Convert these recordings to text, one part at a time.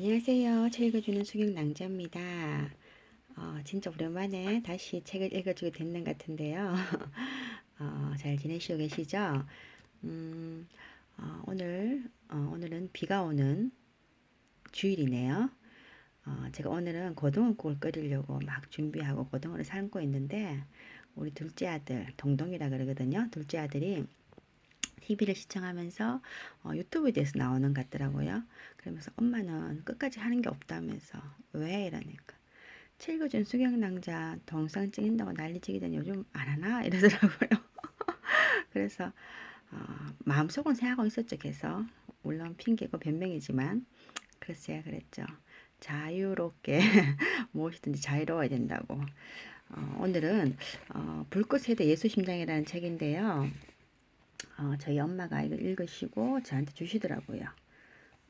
안녕하세요. 책 읽어주는 수경 낭자입니다. 어, 진짜 오랜만에 다시 책을 읽어주게 됐는 것 같은데요. 어, 잘 지내시고 계시죠? 음, 어, 오늘, 어, 오늘은 비가 오는 주일이네요. 어, 제가 오늘은 고등어국을 끓이려고 막 준비하고 고등어를 삶고 있는데, 우리 둘째 아들, 동동이라 그러거든요. 둘째 아들이 TV를 시청하면서 어, 유튜브에 대해서 나오는 것 같더라고요. 그러면서 엄마는 끝까지 하는 게 없다면서 왜 이러니까 칠거준 수경낭자 동상 찍인다고 난리치기 전 요즘 안 하나 이러더라고요. 그래서 어, 마음속은 생각하고 있었죠. 계속 물론 핑계고 변명이지만 글쎄야 그랬죠. 자유롭게 무엇이든지 자유로워야 된다고. 어, 오늘은 어, 불꽃 세대 예수 심장이라는 책인데요. 어, 저희 엄마가 이걸 읽으시고 저한테 주시더라고요.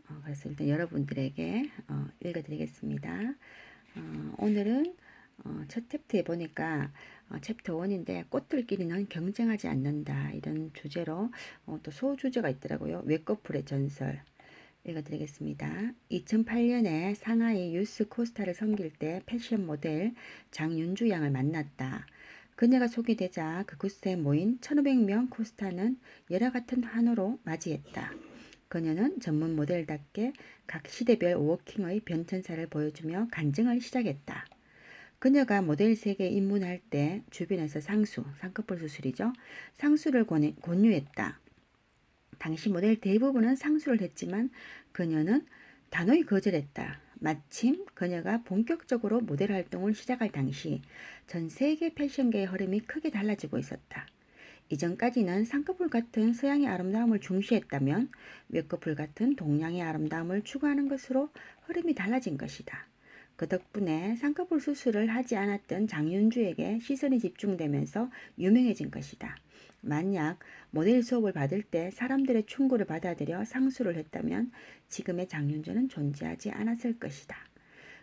어, 그래서 일단 여러분들에게 어, 읽어드리겠습니다. 어, 오늘은 어, 첫 챕터에 보니까 어, 챕터 1인데 꽃들끼리는 경쟁하지 않는다 이런 주제로 어, 또 소주제가 있더라고요. 외꺼풀의 전설 읽어드리겠습니다. 2008년에 상하이 유스 코스타를 섬길 때 패션 모델 장윤주 양을 만났다. 그녀가 소개되자 그 곳에 모인 1500명 코스타는 열화 같은 환호로 맞이했다. 그녀는 전문 모델답게 각 시대별 워킹의 변천사를 보여주며 간증을 시작했다. 그녀가 모델 세계에 입문할 때 주변에서 상수, 쌍꺼풀 수술이죠. 상수를 권해, 권유했다. 당시 모델 대부분은 상수를 했지만 그녀는 단호히 거절했다. 마침 그녀가 본격적으로 모델 활동을 시작할 당시 전 세계 패션계의 흐름이 크게 달라지고 있었다. 이전까지는 쌍꺼풀 같은 서양의 아름다움을 중시했다면 외꺼풀 같은 동양의 아름다움을 추구하는 것으로 흐름이 달라진 것이다. 그 덕분에 쌍꺼풀 수술을 하지 않았던 장윤주에게 시선이 집중되면서 유명해진 것이다. 만약 모델 수업을 받을 때 사람들의 충고를 받아들여 상수를 했다면 지금의 장윤주는 존재하지 않았을 것이다.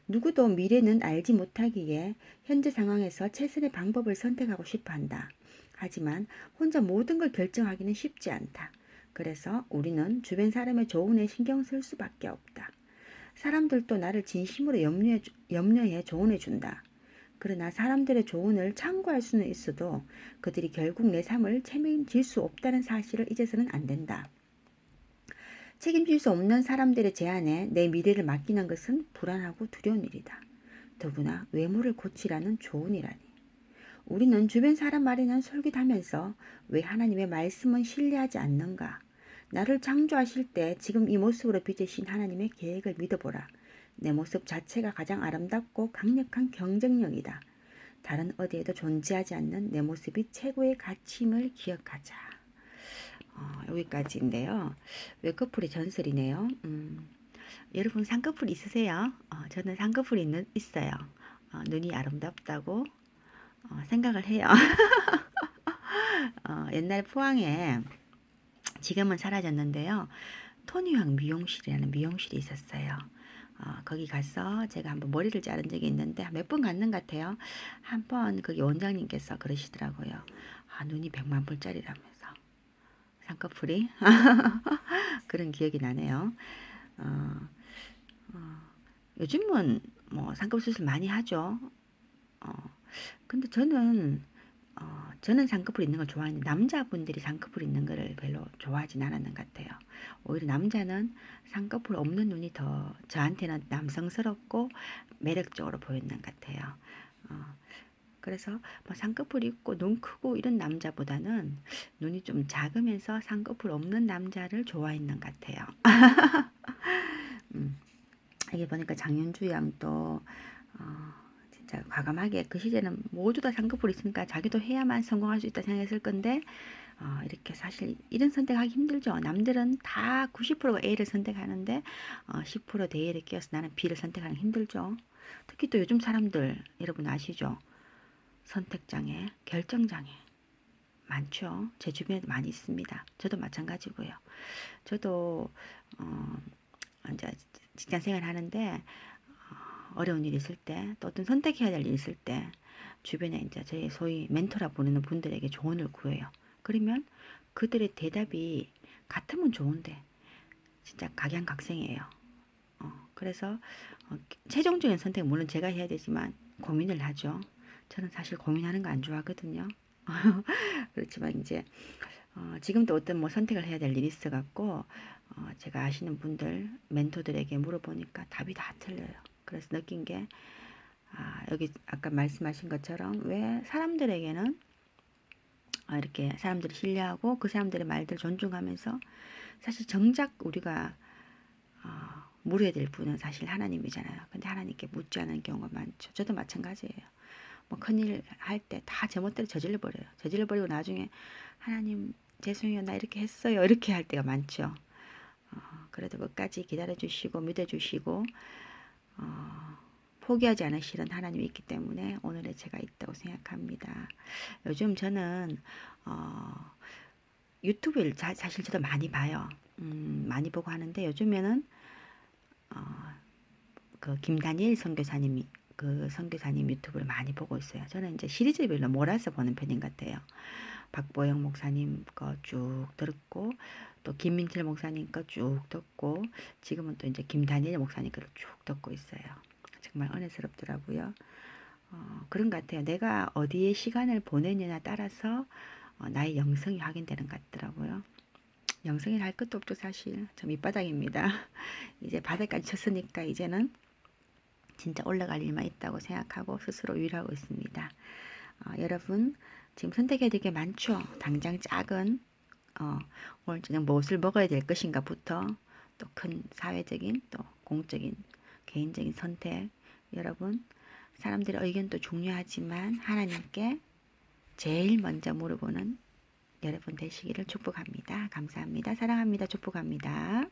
누구도 미래는 알지 못하기에 현재 상황에서 최선의 방법을 선택하고 싶어 한다. 하지만 혼자 모든 걸 결정하기는 쉽지 않다. 그래서 우리는 주변 사람의 조언에 신경 쓸 수밖에 없다. 사람들도 나를 진심으로 염려해, 염려해 조언해 준다. 그러나 사람들의 조언을 참고할 수는 있어도 그들이 결국 내 삶을 책임질 수 없다는 사실을 잊어서는 안 된다. 책임질 수 없는 사람들의 제안에 내 미래를 맡기는 것은 불안하고 두려운 일이다. 더구나 외모를 고치라는 조언이라니. 우리는 주변 사람 말에는 솔깃하면서 왜 하나님의 말씀은 신뢰하지 않는가? 나를 창조하실 때 지금 이 모습으로 빚으신 하나님의 계획을 믿어보라. 내 모습 자체가 가장 아름답고 강력한 경쟁력이다. 다른 어디에도 존재하지 않는 내 모습이 최고의 가치임을 기억하자. 어, 여기까지인데요. 외꺼풀이 전설이네요. 음, 여러분 쌍꺼풀 있으세요? 어, 저는 쌍꺼풀이 있는, 있어요. 어, 눈이 아름답다고 어, 생각을 해요. 어, 옛날 포항에 지금은 사라졌는데요. 토니황 미용실이라는 미용실이 있었어요. 어, 거기 가서 제가 한번 머리를 자른 적이 있는데 몇 번 갔는 것 같아요. 한 번 거기 원장님께서 그러시더라고요. 아, 눈이 백만 불짜리라면서. 쌍꺼풀이 그런 기억이 나네요. 어, 어, 요즘은 뭐 쌍꺼풀 수술 많이 하죠. 어, 근데 저는 어, 저는 쌍꺼풀 있는 걸 좋아하는데 남자분들이 쌍꺼풀 있는 거를 별로 좋아하진 않았는 것 같아요. 오히려 남자는 쌍꺼풀 없는 눈이 더 저한테는 남성스럽고 매력적으로 보이는 것 같아요. 어, 그래서 뭐 쌍꺼풀 있고 눈 크고 이런 남자보다는 눈이 좀 작으면서 쌍꺼풀 없는 남자를 좋아했는 것 같아요. 음, 이게 보니까 장윤주 양도 어, 진짜 과감하게 그 시절에는 모두 다 쌍꺼풀 있으니까 자기도 해야만 성공할 수 있다 생각했을 건데 어, 이렇게 사실 이런 선택하기 힘들죠. 남들은 다 90%가 A를 선택하는데 어, 10% 대의를 끼워서 나는 B를 선택하는 힘들죠. 특히 또 요즘 사람들 여러분 아시죠? 선택장애, 결정장애 많죠. 제 주변에도 많이 있습니다. 저도 마찬가지고요. 저도 어, 이제 직장 생활 하는데 어, 어려운 일이 있을 때, 또 어떤 선택해야 될 일이 있을 때, 주변에 이제 저희 소위 멘토라 부르는 분들에게 조언을 구해요. 그러면 그들의 대답이 같으면 좋은데, 진짜 각양각색이에요. 어, 그래서 어, 최종적인 선택은 물론 제가 해야 되지만 고민을 하죠. 저는 사실 고민하는 거 안 좋아하거든요. 그렇지만 이제 어, 지금도 어떤 뭐 선택을 해야 될 일이 있어 갖고 어, 제가 아시는 분들 멘토들에게 물어보니까 답이 다 틀려요. 그래서 느낀 게 아, 여기 아까 말씀하신 것처럼 왜 사람들에게는 아, 이렇게 사람들이 신뢰하고 그 사람들의 말들 존중하면서 사실 정작 우리가 어, 물어야 될 분은 사실 하나님이잖아요. 근데 하나님께 묻지 않은 경우가 많죠. 저도 마찬가지예요. 뭐 큰일 할 때 다 제멋대로 저질러 버려요. 저질러 버리고 나중에 하나님 죄송해요. 나 이렇게 했어요. 이렇게 할 때가 많죠. 어, 그래도 끝까지 기다려 주시고 믿어 주시고 어, 포기하지 않으시는 하나님이 있기 때문에 오늘의 제가 있다고 생각합니다. 요즘 저는 어, 유튜브를 자, 사실 저도 많이 봐요. 음, 많이 보고 하는데 요즘에는 어, 그 김다니엘 선교사님이 그 선교사님 유튜브를 많이 보고 있어요. 저는 이제 시리즈별로 몰아서 보는 편인 것 같아요. 박보영 목사님 거쭉 듣고 또 김민철 목사님 거 쭉 듣고 지금은 또 이제 김다니엘 목사님 거를 쭉 듣고 있어요. 정말 은혜스럽더라고요. 어, 그런 것 같아요. 내가 어디에 시간을 보내느냐에 따라서 어, 나의 영성이 확인되는 것 같더라고요. 영성이 할 것도 없죠 사실. 저 밑바닥입니다. 이제 바닥까지 쳤으니까 이제는 진짜 올라갈 일만 있다고 생각하고 스스로 위로하고 있습니다. 어, 여러분 지금 선택해야 될 게 많죠. 당장 작은 어, 오늘 저녁 무엇을 먹어야 될 것인가부터 또 큰 사회적인 또 공적인 개인적인 선택 여러분 사람들의 의견도 중요하지만 하나님께 제일 먼저 물어보는 여러분 되시기를 축복합니다. 감사합니다. 사랑합니다. 축복합니다.